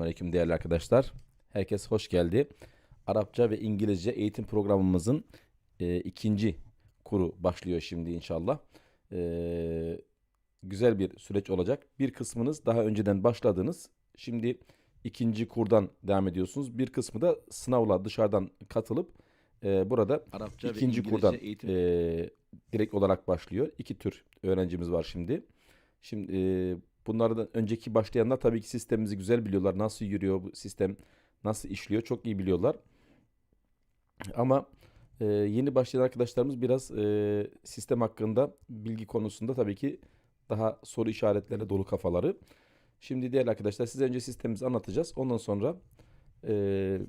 Aleyküm değerli arkadaşlar. Herkes hoş geldi. Arapça ve İngilizce eğitim programımızın e, ikinci kuru başlıyor şimdi inşallah. E, güzel bir süreç olacak. Bir kısmınız daha önceden başladınız. Şimdi ikinci kurdan devam ediyorsunuz. Bir kısmı da sınavla dışarıdan katılıp e, burada Arapça ikinci kurdan eğitim. e, direkt olarak başlıyor. İki tür öğrencimiz var şimdi. Şimdi e, bunlardan önceki başlayanlar tabii ki sistemimizi güzel biliyorlar. Nasıl yürüyor bu sistem, nasıl işliyor çok iyi biliyorlar. Ama e, yeni başlayan arkadaşlarımız biraz e, sistem hakkında bilgi konusunda tabii ki daha soru işaretlerine dolu kafaları. Şimdi değerli arkadaşlar size önce sistemimizi anlatacağız. Ondan sonra e,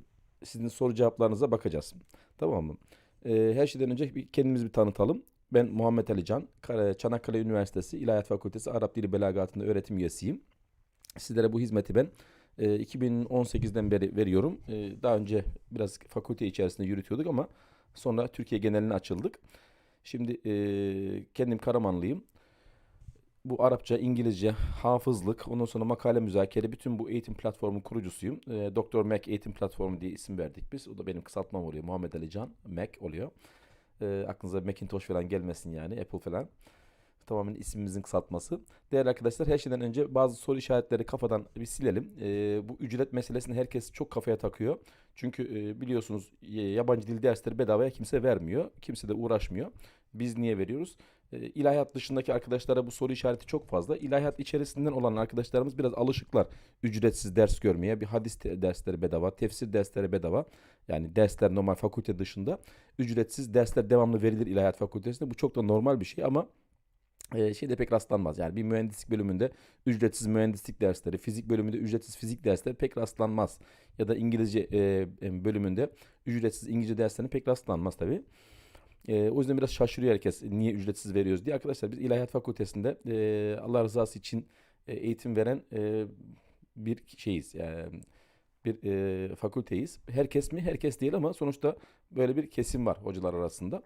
sizin soru cevaplarınıza bakacağız. Tamam mı? E, her şeyden önce bir kendimizi bir tanıtalım. Ben Muhammed Ali Can, Çanakkale Üniversitesi İlahiyat Fakültesi Arap Dili Belagatı'nda öğretim üyesiyim. Sizlere bu hizmeti ben e, 2018'den beri veriyorum. E, daha önce biraz fakülte içerisinde yürütüyorduk ama sonra Türkiye geneline açıldık. Şimdi e, kendim Karamanlıyım. Bu Arapça, İngilizce, hafızlık, ondan sonra makale müzakere, bütün bu eğitim platformunun kurucusuyum. E, Dr. Mac Eğitim Platformu diye isim verdik biz. O da benim kısaltmam oluyor. Muhammed Ali Can, Mac oluyor. E, aklınıza Macintosh falan gelmesin yani, Apple falan. Tamamen ismimizin kısaltması. Değerli arkadaşlar her şeyden önce bazı soru işaretleri kafadan bir silelim. E, bu ücret meselesini herkes çok kafaya takıyor. Çünkü e, biliyorsunuz yabancı dil dersleri bedavaya kimse vermiyor. Kimse de uğraşmıyor. Biz niye veriyoruz? E, ilahiyat dışındaki arkadaşlara bu soru işareti çok fazla. İlahiyat içerisinden olan arkadaşlarımız biraz alışıklar ücretsiz ders görmeye. Bir hadis dersleri bedava, tefsir dersleri bedava. Yani dersler normal fakülte dışında ücretsiz dersler devamlı verilir ilahiyat fakültesinde. Bu çok da normal bir şey ama e, şeyde pek rastlanmaz. Yani bir mühendislik bölümünde ücretsiz mühendislik dersleri, fizik bölümünde ücretsiz fizik dersleri pek rastlanmaz. Ya da İngilizce e, bölümünde ücretsiz İngilizce derslerine pek rastlanmaz tabii. E, o yüzden biraz şaşırıyor herkes niye ücretsiz veriyoruz diye. Arkadaşlar biz İlahiyat Fakültesi'nde e, Allah rızası için e, eğitim veren e, bir şeyiz. Yani bir e, fakülteyiz. Herkes mi? Herkes değil ama sonuçta böyle bir kesim var hocalar arasında.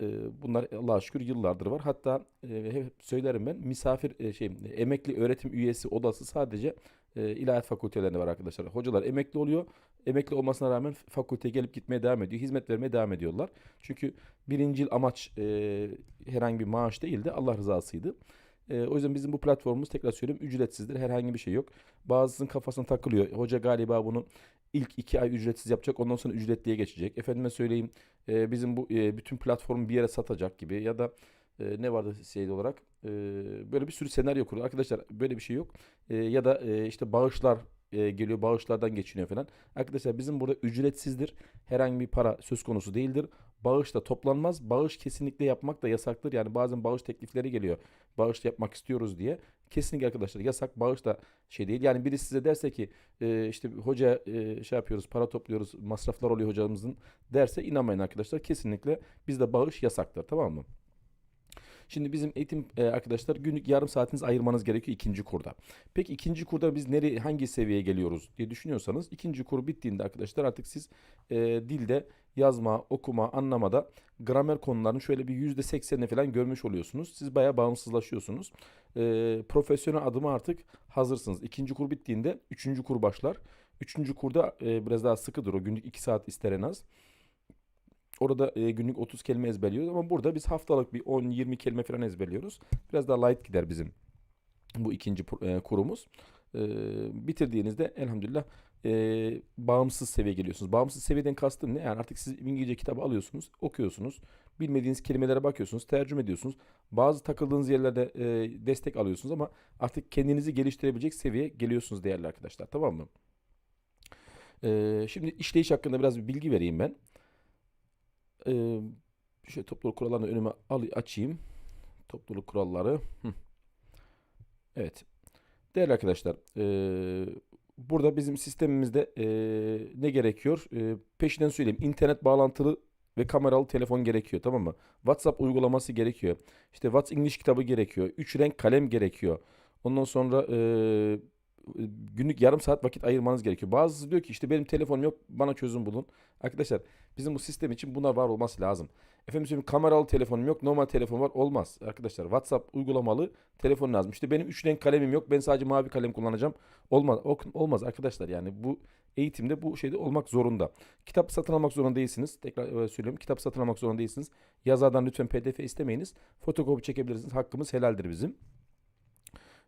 E, bunlar Allah'a şükür yıllardır var. Hatta e, hep söylerim ben misafir e, şey emekli öğretim üyesi odası sadece e, ilahiyat fakültelerinde var arkadaşlar. Hocalar emekli oluyor. Emekli olmasına rağmen fakülteye gelip gitmeye devam ediyor. Hizmet vermeye devam ediyorlar. Çünkü birinci amaç e, herhangi bir maaş değildi. Allah rızasıydı. E, o yüzden bizim bu platformumuz tekrar söyleyeyim ücretsizdir. Herhangi bir şey yok. Bazısının kafasına takılıyor. Hoca galiba bunu ilk iki ay ücretsiz yapacak. Ondan sonra ücretliye geçecek. Efendime söyleyeyim e, bizim bu e, bütün platformu bir yere satacak gibi ya da e, ne vardı şey olarak e, böyle bir sürü senaryo kuruyor. Arkadaşlar böyle bir şey yok. E, ya da e, işte bağışlar e, geliyor bağışlardan geçiniyor falan. Arkadaşlar bizim burada ücretsizdir. Herhangi bir para söz konusu değildir. Bağış da toplanmaz. Bağış kesinlikle yapmak da yasaktır. Yani bazen bağış teklifleri geliyor. Bağış yapmak istiyoruz diye. Kesinlikle arkadaşlar yasak. Bağış da şey değil. Yani biri size derse ki e, işte hoca e, şey yapıyoruz para topluyoruz masraflar oluyor hocamızın derse inanmayın arkadaşlar. Kesinlikle bizde bağış yasaktır tamam mı? Şimdi bizim eğitim e, arkadaşlar günlük yarım saatiniz ayırmanız gerekiyor ikinci kurda. Peki ikinci kurda biz nereye hangi seviyeye geliyoruz diye düşünüyorsanız ikinci kur bittiğinde arkadaşlar artık siz e, dilde yazma, okuma, anlamada gramer konularının şöyle bir yüzde seksenini falan görmüş oluyorsunuz. Siz bayağı bağımsızlaşıyorsunuz. E, profesyonel adıma artık hazırsınız. İkinci kur bittiğinde üçüncü kur başlar. Üçüncü kurda e, biraz daha sıkıdır o günlük iki saat ister en az. Orada e, günlük 30 kelime ezberliyoruz ama burada biz haftalık bir 10-20 kelime falan ezberliyoruz. Biraz daha light gider bizim bu ikinci e, kurumuz. E, bitirdiğinizde elhamdülillah e, bağımsız seviyeye geliyorsunuz. Bağımsız seviyeden kastım ne? Yani artık siz İngilizce kitabı alıyorsunuz, okuyorsunuz. Bilmediğiniz kelimelere bakıyorsunuz, tercüme ediyorsunuz. Bazı takıldığınız yerlerde e, destek alıyorsunuz ama artık kendinizi geliştirebilecek seviyeye geliyorsunuz değerli arkadaşlar. Tamam mı? E, şimdi işleyiş hakkında biraz bir bilgi vereyim ben. Ee, şöyle topluluk kurallarını önüme al açayım. Topluluk kuralları. Hı. Evet. Değerli arkadaşlar, eee, burada bizim sistemimizde eee, ne gerekiyor? Eee, peşinden söyleyeyim. İnternet bağlantılı ve kameralı telefon gerekiyor, tamam mı? WhatsApp uygulaması gerekiyor. İşte What's English kitabı gerekiyor. 3 renk kalem gerekiyor. Ondan sonra e, günlük yarım saat vakit ayırmanız gerekiyor. Bazısı diyor ki işte benim telefonum yok bana çözüm bulun. Arkadaşlar bizim bu sistem için bunlar var olması lazım. Efendim söyleyeyim kameralı telefonum yok normal telefon var olmaz. Arkadaşlar WhatsApp uygulamalı telefon lazım. İşte benim 3 renk kalemim yok ben sadece mavi kalem kullanacağım. Olmaz, olmaz arkadaşlar yani bu eğitimde bu şeyde olmak zorunda. Kitap satın almak zorunda değilsiniz. Tekrar e, söylüyorum kitap satın almak zorunda değilsiniz. Yazardan lütfen pdf istemeyiniz. Fotokopi çekebilirsiniz. Hakkımız helaldir bizim.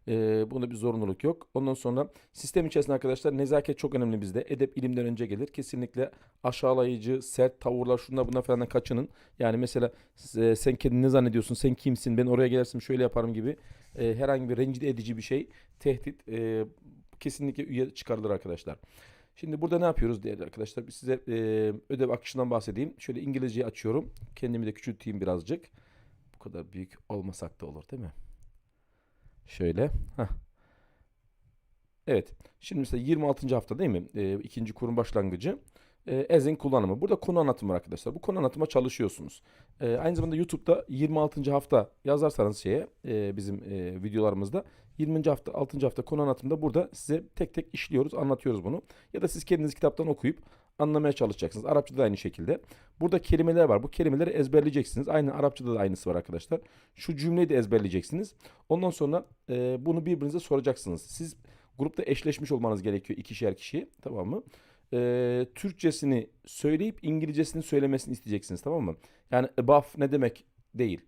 Ee, bunda bir zorunluluk yok. Ondan sonra sistem içerisinde arkadaşlar nezaket çok önemli bizde. Edep ilimden önce gelir. Kesinlikle aşağılayıcı, sert tavırlar şunlar bunlar falan kaçının. Yani mesela e, sen kendini ne zannediyorsun, sen kimsin, ben oraya gelirsem şöyle yaparım gibi e, herhangi bir rencide edici bir şey, tehdit e, kesinlikle üye çıkarılır arkadaşlar. Şimdi burada ne yapıyoruz değerli arkadaşlar? Size e, ödev akışından bahsedeyim. Şöyle İngilizceyi açıyorum. Kendimi de küçülteyim birazcık. Bu kadar büyük olmasak da olur değil mi? Şöyle. Heh. Evet. Şimdi mesela 26. hafta değil mi? E, ikinci kurum başlangıcı. E, Ezin kullanımı. Burada konu anlatımı var arkadaşlar. Bu konu anlatıma çalışıyorsunuz. E, aynı zamanda YouTube'da 26. hafta yazarsanız şeye e, bizim e, videolarımızda 20. hafta 6. hafta konu anlatımında burada size tek tek işliyoruz, anlatıyoruz bunu. Ya da siz kendiniz kitaptan okuyup anlamaya çalışacaksınız. Arapçada da aynı şekilde. Burada kelimeler var. Bu kelimeleri ezberleyeceksiniz. Aynı Arapçada da aynısı var arkadaşlar. Şu cümleyi de ezberleyeceksiniz. Ondan sonra e, bunu birbirinize soracaksınız. Siz grupta eşleşmiş olmanız gerekiyor ikişer kişi. Tamam mı? E, Türkçesini söyleyip İngilizcesini söylemesini isteyeceksiniz. Tamam mı? Yani above ne demek değil.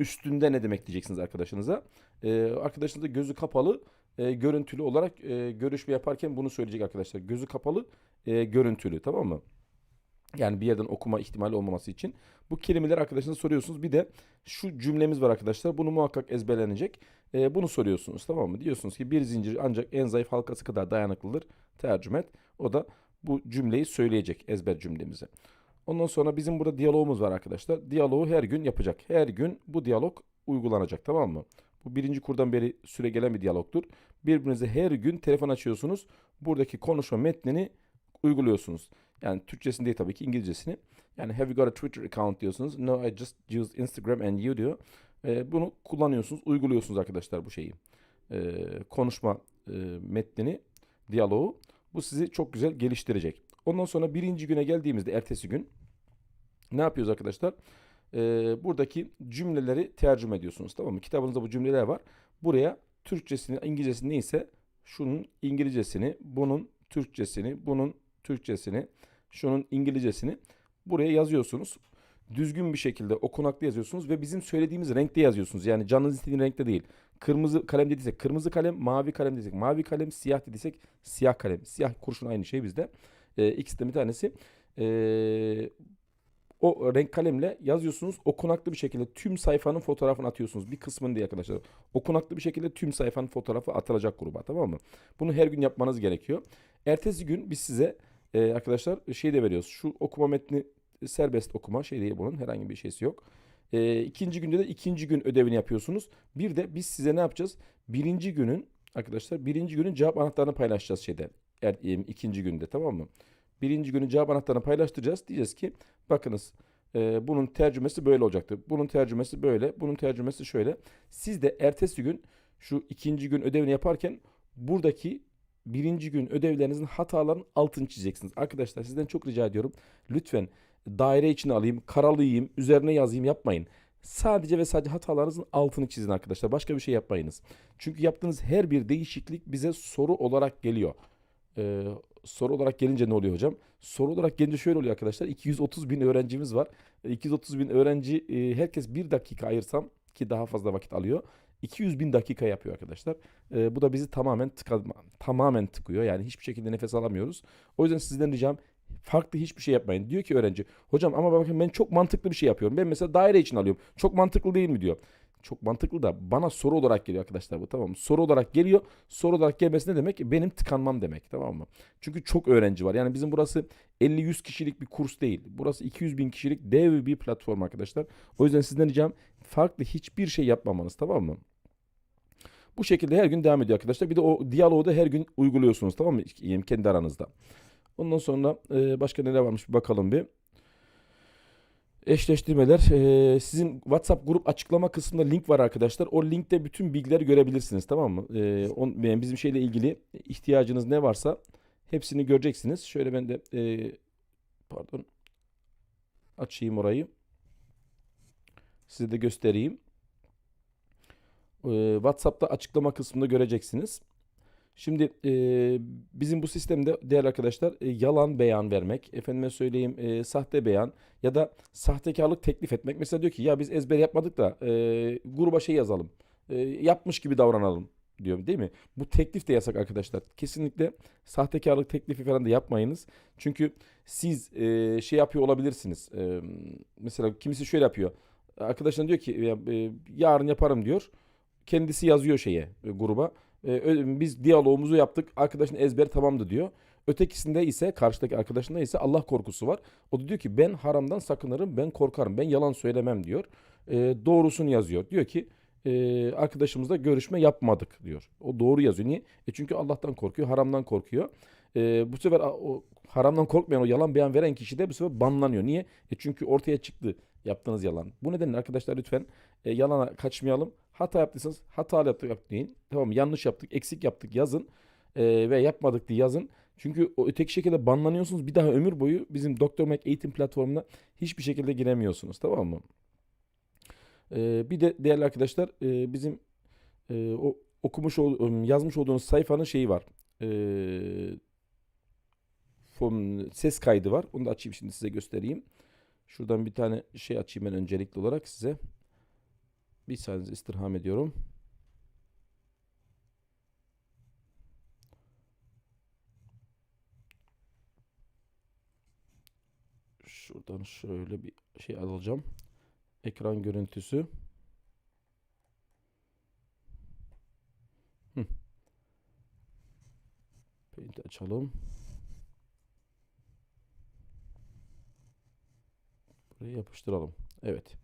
Üstünde ne demek diyeceksiniz arkadaşınıza. E, arkadaşınız da gözü kapalı e, görüntülü olarak e, görüşme yaparken bunu söyleyecek arkadaşlar. Gözü kapalı e, görüntülü tamam mı? Yani bir yerden okuma ihtimali olmaması için. Bu kelimeleri arkadaşınıza soruyorsunuz. Bir de şu cümlemiz var arkadaşlar. Bunu muhakkak ezberlenecek. E, bunu soruyorsunuz tamam mı? Diyorsunuz ki bir zincir ancak en zayıf halkası kadar dayanıklıdır. Tercüme et. O da bu cümleyi söyleyecek ezber cümlemizi. Ondan sonra bizim burada diyalogumuz var arkadaşlar. Diyaloğu her gün yapacak. Her gün bu diyalog uygulanacak tamam mı? Bu birinci kurdan beri süre gelen bir diyalogtur. Birbirinize her gün telefon açıyorsunuz. Buradaki konuşma metnini uyguluyorsunuz. Yani Türkçesini değil tabii ki İngilizcesini. Yani have you got a Twitter account diyorsunuz. No I just use Instagram and you diyor. Ee, bunu kullanıyorsunuz, uyguluyorsunuz arkadaşlar bu şeyi. Ee, konuşma e, metnini, diyaloğu. Bu sizi çok güzel geliştirecek. Ondan sonra birinci güne geldiğimizde ertesi gün ne yapıyoruz arkadaşlar? Ee, buradaki cümleleri tercüme ediyorsunuz tamam mı? Kitabınızda bu cümleler var. Buraya Türkçesini, İngilizcesini neyse şunun İngilizcesini, bunun Türkçesini, bunun Türkçesini, şunun İngilizcesini buraya yazıyorsunuz. Düzgün bir şekilde okunaklı yazıyorsunuz ve bizim söylediğimiz renkte yazıyorsunuz. Yani canınız istediğin renkte değil. Kırmızı kalem dediysek kırmızı kalem, mavi kalem dediysek mavi kalem, siyah dediysek siyah kalem. Siyah kurşun aynı şey bizde. Ee, ikisi de bir tanesi. Ee, o renk kalemle yazıyorsunuz. Okunaklı bir şekilde tüm sayfanın fotoğrafını atıyorsunuz. Bir kısmını diye arkadaşlar. Okunaklı bir şekilde tüm sayfanın fotoğrafı atılacak gruba tamam mı? Bunu her gün yapmanız gerekiyor. Ertesi gün biz size e, arkadaşlar şey de veriyoruz. Şu okuma metni serbest okuma şey değil bunun herhangi bir şeysi yok. E, ikinci günde de ikinci gün ödevini yapıyorsunuz. Bir de biz size ne yapacağız? Birinci günün arkadaşlar birinci günün cevap anahtarını paylaşacağız şeyde. Er, e, ikinci günde tamam mı? Birinci günün cevap anahtarını paylaştıracağız. Diyeceğiz ki bakınız e, bunun tercümesi böyle olacaktır. Bunun tercümesi böyle. Bunun tercümesi şöyle. Siz de ertesi gün şu ikinci gün ödevini yaparken buradaki birinci gün ödevlerinizin hataların altını çizeceksiniz. Arkadaşlar sizden çok rica ediyorum. Lütfen daire içine alayım, karalayayım, üzerine yazayım yapmayın. Sadece ve sadece hatalarınızın altını çizin arkadaşlar. Başka bir şey yapmayınız. Çünkü yaptığınız her bir değişiklik bize soru olarak geliyor. Ee, soru olarak gelince ne oluyor hocam? Soru olarak gelince şöyle oluyor arkadaşlar. 230 bin öğrencimiz var. 230 bin öğrenci e, herkes bir dakika ayırsam ki daha fazla vakit alıyor. 200 bin dakika yapıyor arkadaşlar. E, bu da bizi tamamen tıkama, tamamen tıkıyor. Yani hiçbir şekilde nefes alamıyoruz. O yüzden sizden ricam farklı hiçbir şey yapmayın. Diyor ki öğrenci hocam ama bakın ben çok mantıklı bir şey yapıyorum. Ben mesela daire için alıyorum. Çok mantıklı değil mi diyor. Çok mantıklı da bana soru olarak geliyor arkadaşlar bu tamam mı? Soru olarak geliyor. Soru olarak gelmesi ne demek? Benim tıkanmam demek tamam mı? Çünkü çok öğrenci var. Yani bizim burası 50-100 kişilik bir kurs değil. Burası 200 bin kişilik dev bir platform arkadaşlar. O yüzden sizden ricam farklı hiçbir şey yapmamanız tamam mı? Bu şekilde her gün devam ediyor arkadaşlar. Bir de o diyaloğu da her gün uyguluyorsunuz tamam mı? Kendi aranızda. Ondan sonra e, başka neler varmış bir bakalım bir. Eşleştirmeler. Ee, sizin WhatsApp grup açıklama kısmında link var arkadaşlar. O linkte bütün bilgileri görebilirsiniz tamam mı? Ee, on, yani bizim şeyle ilgili ihtiyacınız ne varsa hepsini göreceksiniz. Şöyle ben de e, pardon açayım orayı. Size de göstereyim. Ee, WhatsApp'ta açıklama kısmında göreceksiniz. Şimdi e, bizim bu sistemde değerli arkadaşlar e, yalan beyan vermek, efendime söyleyeyim e, sahte beyan ya da sahtekarlık teklif etmek. Mesela diyor ki ya biz ezber yapmadık da e, gruba şey yazalım, e, yapmış gibi davranalım diyor değil mi? Bu teklif de yasak arkadaşlar. Kesinlikle sahtekarlık teklifi falan da yapmayınız. Çünkü siz e, şey yapıyor olabilirsiniz. E, mesela kimisi şöyle yapıyor. Arkadaşlar diyor ki e, yarın yaparım diyor. Kendisi yazıyor şeye e, gruba. E, biz diyalogumuzu yaptık. Arkadaşın ezberi tamamdı diyor. Ötekisinde ise karşıdaki arkadaşında ise Allah korkusu var. O da diyor ki ben haramdan sakınırım, ben korkarım, ben yalan söylemem diyor. E, doğrusunu yazıyor. Diyor ki e, arkadaşımızla görüşme yapmadık diyor. O doğru yazıyor. Niye? E çünkü Allah'tan korkuyor, haramdan korkuyor. E, bu sefer o haramdan korkmayan o yalan beyan veren kişi de bu sefer banlanıyor. Niye? E çünkü ortaya çıktı yaptığınız yalan. Bu nedenle arkadaşlar lütfen e, yalana kaçmayalım. Hata yaptıysanız hatalı yaptık, yaptık deyin. Tamam yanlış yaptık, eksik yaptık yazın. E, ve yapmadık diye yazın. Çünkü o öteki şekilde banlanıyorsunuz. Bir daha ömür boyu bizim Dr. Mac eğitim platformuna hiçbir şekilde giremiyorsunuz. Tamam mı? E, bir de değerli arkadaşlar e, bizim e, o okumuş ol, yazmış olduğunuz sayfanın şeyi var. E, form, ses kaydı var. Onu da açayım şimdi size göstereyim. Şuradan bir tane şey açayım ben öncelikli olarak size. Bir saniye istirham ediyorum. Şuradan şöyle bir şey alacağım. Ekran görüntüsü. Hı. Paint'i açalım. Buraya yapıştıralım. Evet.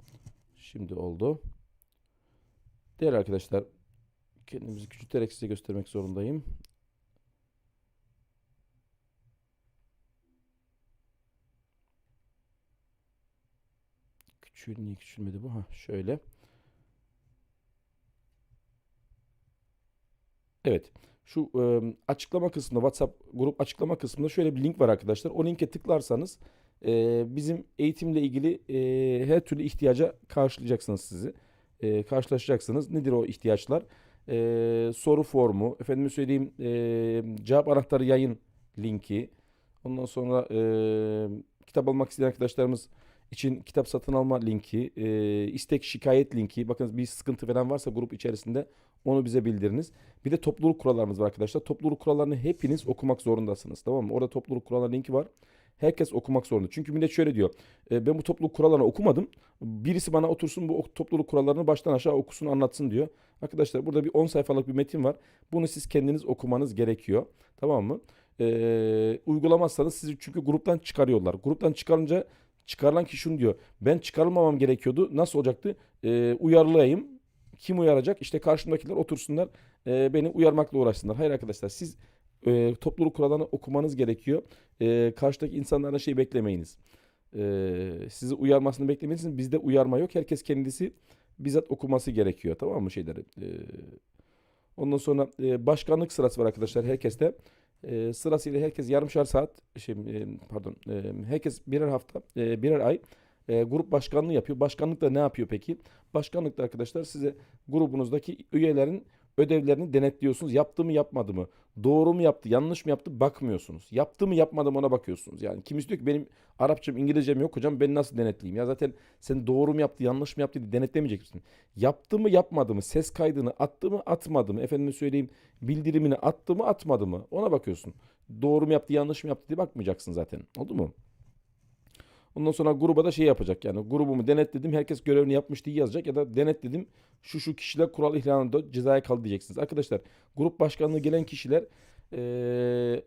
Şimdi oldu. Değerli arkadaşlar, kendimizi küçülterek size göstermek zorundayım. Küçül niye küçülmedi bu? Ha, şöyle. Evet. Şu e, açıklama kısmında WhatsApp grup açıklama kısmında şöyle bir link var arkadaşlar. O linke tıklarsanız e, bizim eğitimle ilgili e, her türlü ihtiyaca karşılayacaksınız sizi. E, karşılaşacaksınız. Nedir o ihtiyaçlar? E, soru formu, efendim söyleyeyim e, cevap anahtarı yayın linki. Ondan sonra e, kitap almak isteyen arkadaşlarımız için kitap satın alma linki, e, istek şikayet linki. Bakın bir sıkıntı falan varsa grup içerisinde onu bize bildiriniz. Bir de topluluk kurallarımız var arkadaşlar. Topluluk kurallarını hepiniz okumak zorundasınız. Tamam mı? Orada topluluk kuralları linki var. Herkes okumak zorunda. Çünkü millet şöyle diyor. E, ben bu topluluk kurallarını okumadım. Birisi bana otursun bu topluluk kurallarını baştan aşağı okusun anlatsın diyor. Arkadaşlar burada bir 10 sayfalık bir metin var. Bunu siz kendiniz okumanız gerekiyor. Tamam mı? E, uygulamazsanız sizi çünkü gruptan çıkarıyorlar. Gruptan çıkarınca çıkarılan kişi şunu diyor. Ben çıkarılmamam gerekiyordu. Nasıl olacaktı? E, uyarılayım. Kim uyaracak? İşte karşımdakiler otursunlar. e, beni uyarmakla uğraşsınlar. Hayır arkadaşlar siz e, topluluk kurallarını okumanız gerekiyor. E, karşıdaki insanlardan şey beklemeyiniz. E, sizi uyarmasını beklemeyiniz. Bizde uyarma yok. Herkes kendisi bizzat okuması gerekiyor. Tamam mı şeyleri? E, ondan sonra e, başkanlık sırası var arkadaşlar herkeste. E, sırasıyla herkes yarımşar saat şey e, pardon e, herkes birer hafta e, birer ay e, grup başkanlığı yapıyor. Başkanlık da ne yapıyor peki? Başkanlıkta arkadaşlar size grubunuzdaki üyelerin ödevlerini denetliyorsunuz. Yaptı mı yapmadı mı? Doğru mu yaptı, yanlış mı yaptı bakmıyorsunuz. Yaptı mı yapmadı mı ona bakıyorsunuz. Yani kimisi diyor ki benim Arapçam, İngilizcem yok hocam ben nasıl denetleyeyim? Ya zaten sen doğru mu yaptı, yanlış mı yaptı diye denetlemeyecek misin? Yaptı mı yapmadı mı? Ses kaydını attı mı atmadı mı? Efendime söyleyeyim bildirimini attı mı atmadı mı? Ona bakıyorsun. Doğru mu yaptı, yanlış mı yaptı diye bakmayacaksın zaten. Oldu mu? Ondan sonra gruba da şey yapacak yani grubumu denetledim herkes görevini yapmış diye yazacak ya da denetledim şu şu kişiler kural ihlalinde cezaya kaldı diyeceksiniz. Arkadaşlar grup başkanlığı gelen kişiler eee,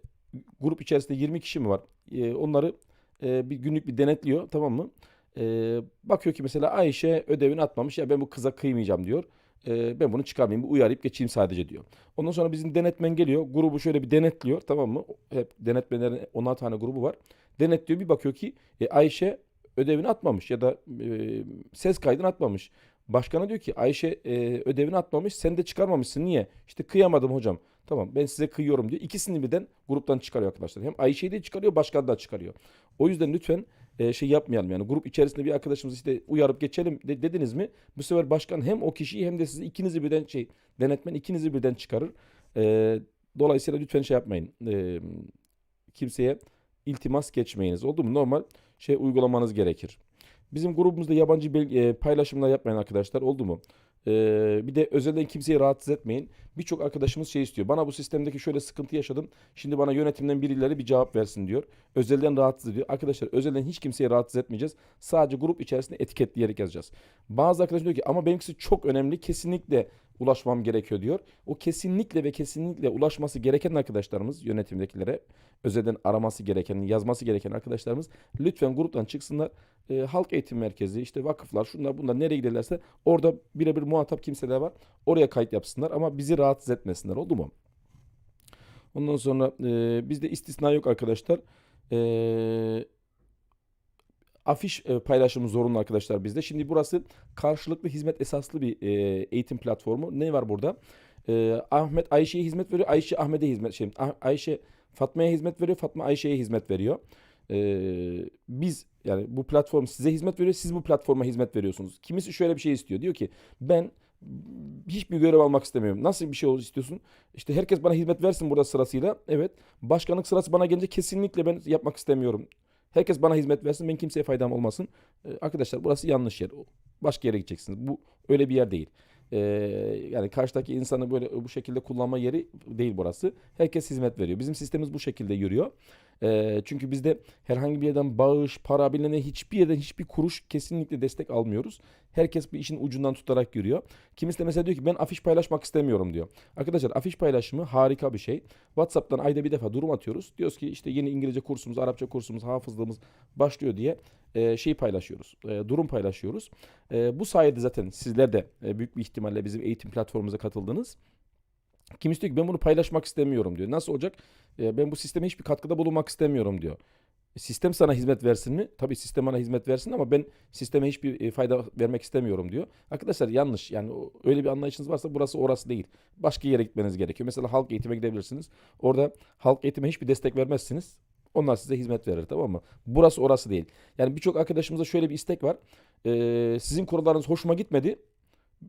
grup içerisinde 20 kişi mi var? Eee, onları eee, bir günlük bir denetliyor tamam mı? Eee, bakıyor ki mesela Ayşe ödevini atmamış ya ben bu kıza kıymayacağım diyor. Eee, ben bunu çıkarmayayım bir uyarayıp geçeyim sadece diyor. Ondan sonra bizim denetmen geliyor grubu şöyle bir denetliyor tamam mı? Hep denetmenlerin 10'ar tane grubu var denetliyor bir bakıyor ki e, Ayşe ödevini atmamış ya da e, ses kaydını atmamış. Başkana diyor ki Ayşe e, ödevini atmamış sen de çıkarmamışsın niye? İşte kıyamadım hocam. Tamam ben size kıyıyorum diyor. İkisini birden gruptan çıkarıyor arkadaşlar. Hem Ayşe'yi de çıkarıyor başkanı da çıkarıyor. O yüzden lütfen e, şey yapmayalım yani grup içerisinde bir arkadaşımız işte uyarıp geçelim de- dediniz mi bu sefer başkan hem o kişiyi hem de sizi ikinizi birden şey denetmen ikinizi birden çıkarır. E, dolayısıyla lütfen şey yapmayın. E, kimseye iltimas geçmeyiniz. Oldu mu? Normal şey uygulamanız gerekir. Bizim grubumuzda yabancı e, paylaşımlar yapmayın arkadaşlar. Oldu mu? Ee, bir de özelden kimseyi rahatsız etmeyin. Birçok arkadaşımız şey istiyor. Bana bu sistemdeki şöyle sıkıntı yaşadım. Şimdi bana yönetimden birileri bir cevap versin diyor. Özelden rahatsız ediyor. Arkadaşlar özelden hiç kimseyi rahatsız etmeyeceğiz. Sadece grup içerisinde etiketleyerek yazacağız. Bazı arkadaşlar diyor ki ama benimkisi çok önemli. Kesinlikle ulaşmam gerekiyor diyor. O kesinlikle ve kesinlikle ulaşması gereken arkadaşlarımız yönetimdekilere özelden araması gereken, yazması gereken arkadaşlarımız lütfen gruptan çıksınlar. Ee, halk eğitim merkezi, işte vakıflar, şunlar bunlar nereye giderlerse orada birebir muhatap kimseler var. Oraya kayıt yapsınlar ama bizi rahatsız etmesinler oldu mu? Ondan sonra e, bizde istisna yok arkadaşlar. E, afiş e, paylaşımı zorunlu arkadaşlar bizde. Şimdi burası karşılıklı hizmet esaslı bir e, eğitim platformu. Ne var burada? E, Ahmet Ayşe'ye hizmet veriyor. Ayşe Ahmet'e hizmet şey Ayşe Fatma'ya hizmet veriyor. Fatma Ayşe'ye hizmet veriyor. E, biz yani bu platform size hizmet veriyor. Siz bu platforma hizmet veriyorsunuz. Kimisi şöyle bir şey istiyor. Diyor ki ben hiçbir görev almak istemiyorum. Nasıl bir şey olur istiyorsun? İşte herkes bana hizmet versin burada sırasıyla. Evet. Başkanlık sırası bana gelince kesinlikle ben yapmak istemiyorum. Herkes bana hizmet versin. Ben kimseye faydam olmasın. Ee, arkadaşlar burası yanlış yer. Başka yere gideceksiniz. Bu öyle bir yer değil. Ee, yani karşıdaki insanı böyle bu şekilde kullanma yeri değil burası. Herkes hizmet veriyor. Bizim sistemimiz bu şekilde yürüyor. Ee, çünkü bizde herhangi bir yerden bağış, para bilene hiçbir yerden hiçbir kuruş kesinlikle destek almıyoruz. Herkes bir işin ucundan tutarak yürüyor. Kimisi de mesela diyor ki ben afiş paylaşmak istemiyorum diyor. Arkadaşlar afiş paylaşımı harika bir şey. WhatsApp'tan ayda bir defa durum atıyoruz. Diyoruz ki işte yeni İngilizce kursumuz, Arapça kursumuz, hafızlığımız başlıyor diye e, şey paylaşıyoruz. e, durum paylaşıyoruz. E, bu sayede zaten sizler de e, büyük bir ihtimalle bizim eğitim platformumuza katıldınız. Kimisi diyor ki ben bunu paylaşmak istemiyorum diyor. Nasıl olacak? E, ben bu sisteme hiçbir katkıda bulunmak istemiyorum diyor. E, Sistem sana hizmet versin mi? Tabii sistem bana hizmet versin ama ben sisteme hiçbir e, fayda vermek istemiyorum diyor. Arkadaşlar yanlış. Yani öyle bir anlayışınız varsa burası orası değil. Başka yere gitmeniz gerekiyor. Mesela halk eğitime gidebilirsiniz. Orada halk eğitime hiçbir destek vermezsiniz. Onlar size hizmet verir tamam mı? Burası orası değil. Yani birçok arkadaşımıza şöyle bir istek var. Ee, sizin kurallarınız hoşuma gitmedi.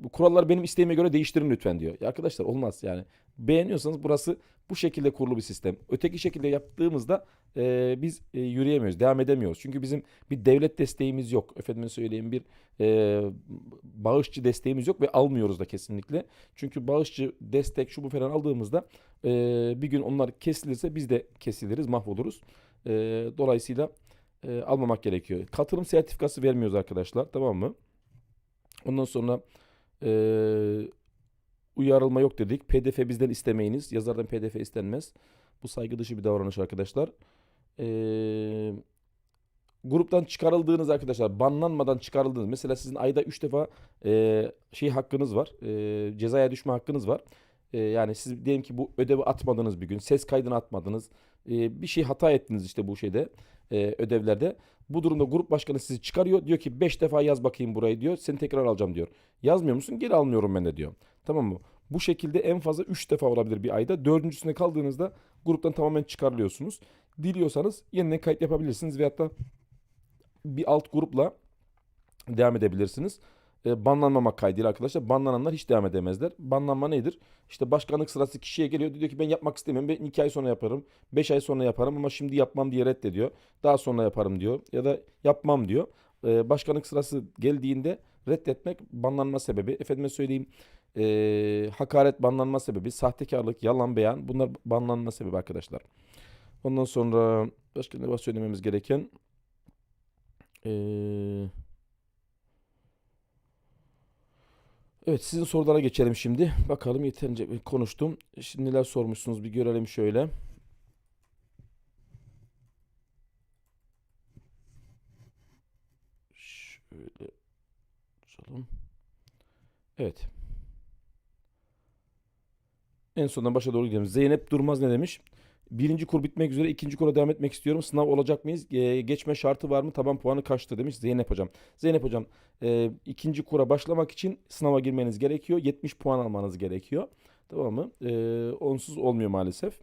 Bu kuralları benim isteğime göre değiştirin lütfen diyor. Ya arkadaşlar olmaz yani. Beğeniyorsanız burası bu şekilde kurulu bir sistem. Öteki şekilde yaptığımızda e, biz e, yürüyemiyoruz, devam edemiyoruz. Çünkü bizim bir devlet desteğimiz yok. Efendime söyleyeyim bir e, bağışçı desteğimiz yok ve almıyoruz da kesinlikle. Çünkü bağışçı destek şu bu falan aldığımızda e, bir gün onlar kesilirse biz de kesiliriz, mahvoluruz. E, dolayısıyla e, almamak gerekiyor. Katılım sertifikası vermiyoruz arkadaşlar tamam mı? Ondan sonra e, uyarılma yok dedik. PDF bizden istemeyiniz. Yazardan PDF istenmez. Bu saygı dışı bir davranış arkadaşlar. Ee, gruptan çıkarıldığınız arkadaşlar banlanmadan çıkarıldığınız mesela sizin ayda 3 defa e, şey hakkınız var. E, cezaya düşme hakkınız var. E, yani siz diyelim ki bu ödevi atmadınız bir gün. Ses kaydını atmadınız. E, bir şey hata ettiniz işte bu şeyde e, ödevlerde. Bu durumda grup başkanı sizi çıkarıyor. Diyor ki 5 defa yaz bakayım burayı diyor. Seni tekrar alacağım diyor. Yazmıyor musun? Geri almıyorum ben de diyor. Tamam mı? Bu şekilde en fazla 3 defa olabilir bir ayda. Dördüncüsüne kaldığınızda gruptan tamamen çıkarılıyorsunuz. Diliyorsanız yeniden kayıt yapabilirsiniz veyahut da bir alt grupla devam edebilirsiniz. E, banlanmamak kaydıyla arkadaşlar. Banlananlar hiç devam edemezler. Banlanma nedir? İşte başkanlık sırası kişiye geliyor. Diyor ki ben yapmak istemiyorum. Ben 2 ay sonra yaparım. 5 ay sonra yaparım ama şimdi yapmam diye reddediyor. Daha sonra yaparım diyor. Ya da yapmam diyor. E, başkanlık sırası geldiğinde reddetmek banlanma sebebi. Efendime söyleyeyim e, hakaret banlanma sebebi. Sahtekarlık, yalan beyan bunlar banlanma sebebi arkadaşlar. Ondan sonra başka ne var söylememiz gereken? Eee... Evet sizin sorulara geçelim şimdi. Bakalım yeterince konuştum. Şimdi neler sormuşsunuz bir görelim şöyle. Şöyle açalım. Evet. En sondan başa doğru gidelim. Zeynep Durmaz ne demiş? Birinci kur bitmek üzere ikinci kura devam etmek istiyorum. Sınav olacak mıyız? Geçme şartı var mı? Taban puanı kaçtı demiş Zeynep hocam. Zeynep hocam e, ikinci kura başlamak için sınava girmeniz gerekiyor. 70 puan almanız gerekiyor. Tamam mı? Ee, onsuz olmuyor maalesef.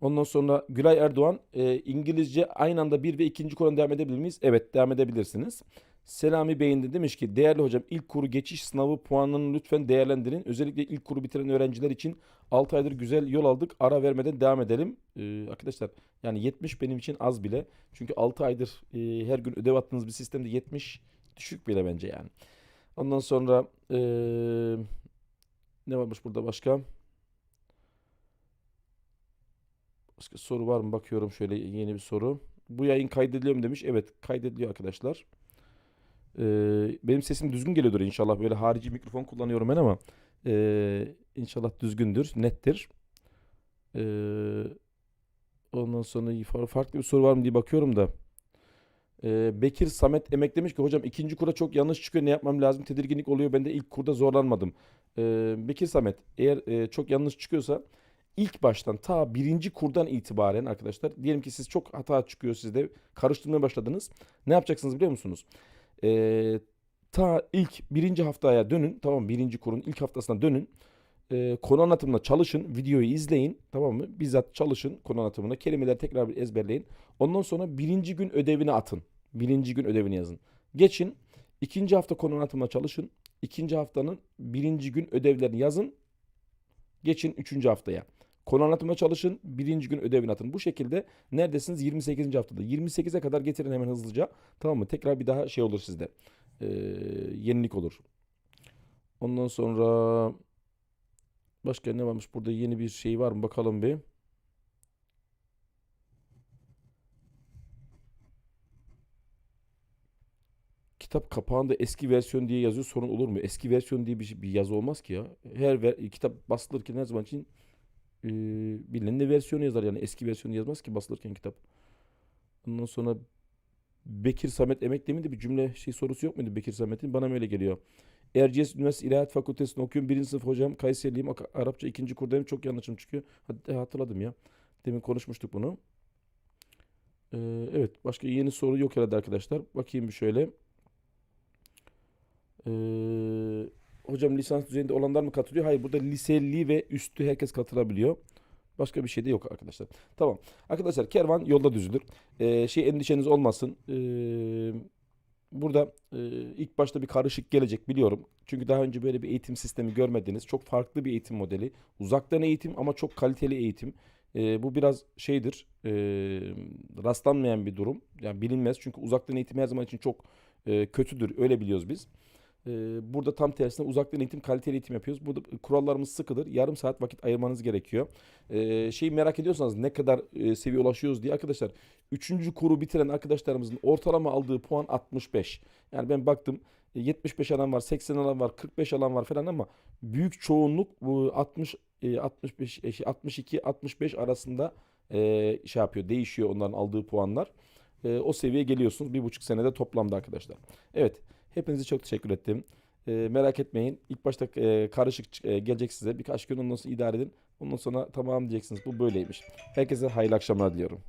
Ondan sonra Gülay Erdoğan e, İngilizce aynı anda bir ve ikinci kuran devam edebilir miyiz? Evet devam edebilirsiniz. Selami Bey'in de demiş ki değerli hocam ilk kuru geçiş sınavı puanını lütfen değerlendirin. Özellikle ilk kuru bitiren öğrenciler için 6 aydır güzel yol aldık. Ara vermeden devam edelim. Ee, arkadaşlar yani 70 benim için az bile. Çünkü 6 aydır e, her gün ödev attığınız bir sistemde 70 düşük bile bence yani. Ondan sonra e, ne varmış burada başka? Başka soru var mı? Bakıyorum şöyle yeni bir soru. Bu yayın kaydediliyor mu demiş. Evet kaydediliyor arkadaşlar. Ee, benim sesim düzgün geliyordur inşallah. Böyle harici mikrofon kullanıyorum ben ama ee, inşallah düzgündür, nettir. Ee, ondan sonra far- farklı bir soru var mı diye bakıyorum da. Ee, Bekir Samet Emek demiş ki hocam ikinci kura çok yanlış çıkıyor. Ne yapmam lazım? Tedirginlik oluyor. Ben de ilk kurda zorlanmadım. Ee, Bekir Samet eğer e, çok yanlış çıkıyorsa ilk baştan ta birinci kurdan itibaren arkadaşlar diyelim ki siz çok hata çıkıyor sizde karıştırmaya başladınız. Ne yapacaksınız biliyor musunuz? Ee, ta ilk birinci haftaya dönün tamam birinci kurun ilk haftasına dönün. Ee, konu anlatımına çalışın videoyu izleyin tamam mı? Bizzat çalışın konu anlatımına kelimeleri tekrar bir ezberleyin. Ondan sonra birinci gün ödevini atın. Birinci gün ödevini yazın. Geçin ikinci hafta konu anlatımına çalışın. İkinci haftanın birinci gün ödevlerini yazın. Geçin üçüncü haftaya. Konu anlatımına çalışın. Birinci gün ödevini atın. Bu şekilde neredesiniz? 28. haftada. 28'e kadar getirin hemen hızlıca. Tamam mı? Tekrar bir daha şey olur sizde. Ee, yenilik olur. Ondan sonra başka ne varmış? Burada yeni bir şey var mı? Bakalım bir. Kitap kapağında eski versiyon diye yazıyor. Sorun olur mu? Eski versiyon diye bir, şey- bir yazı olmaz ki ya. Her ver- kitap basılırken her zaman için e, bilinen de versiyonu yazar yani eski versiyonu yazmaz ki basılırken kitap. Ondan sonra Bekir Samet Emek demin de bir cümle şey sorusu yok muydu Bekir Samet'in? Bana öyle geliyor? Erciyes Üniversitesi İlahiyat Fakültesi'nde okuyorum. Birinci sınıf hocam. Kayserliyim. Ak- Arapça ikinci kurdayım. Çok yanlışım çıkıyor. Hadi, hatırladım ya. Demin konuşmuştuk bunu. Ee, evet. Başka yeni soru yok herhalde arkadaşlar. Bakayım bir şöyle. Ee, hocam lisans düzeyinde olanlar mı katılıyor? Hayır. Burada liseli ve üstü herkes katılabiliyor. Başka bir şey de yok arkadaşlar. Tamam. Arkadaşlar kervan yolda düzülür. Ee, şey endişeniz olmasın. Ee, burada e, ilk başta bir karışık gelecek biliyorum. Çünkü daha önce böyle bir eğitim sistemi görmediniz. Çok farklı bir eğitim modeli. Uzaktan eğitim ama çok kaliteli eğitim. Ee, bu biraz şeydir. e, rastlanmayan bir durum. Yani bilinmez. Çünkü uzaktan eğitim her zaman için çok e, kötüdür. Öyle biliyoruz biz. Ee, Burada tam tersine uzaktan eğitim, kaliteli eğitim yapıyoruz. Burada kurallarımız sıkıdır. Yarım saat vakit ayırmanız gerekiyor. Ee, şeyi merak ediyorsanız ne kadar e, seviye ulaşıyoruz diye arkadaşlar. Üçüncü kuru bitiren arkadaşlarımızın ortalama aldığı puan 65. Yani ben baktım e, 75 alan var, 80 alan var, 45 alan var falan ama büyük çoğunluk bu 60 e, 65 e, şey, 62 65 arasında e, şey yapıyor, değişiyor onların aldığı puanlar. E, o seviyeye geliyorsunuz bir buçuk senede toplamda arkadaşlar. Evet. Hepinize çok teşekkür ettim. Ee, merak etmeyin. İlk başta e, karışık e, gelecek size. Birkaç gün ondan sonra idare edin. Ondan sonra tamam diyeceksiniz. Bu böyleymiş. Herkese hayırlı akşamlar diliyorum.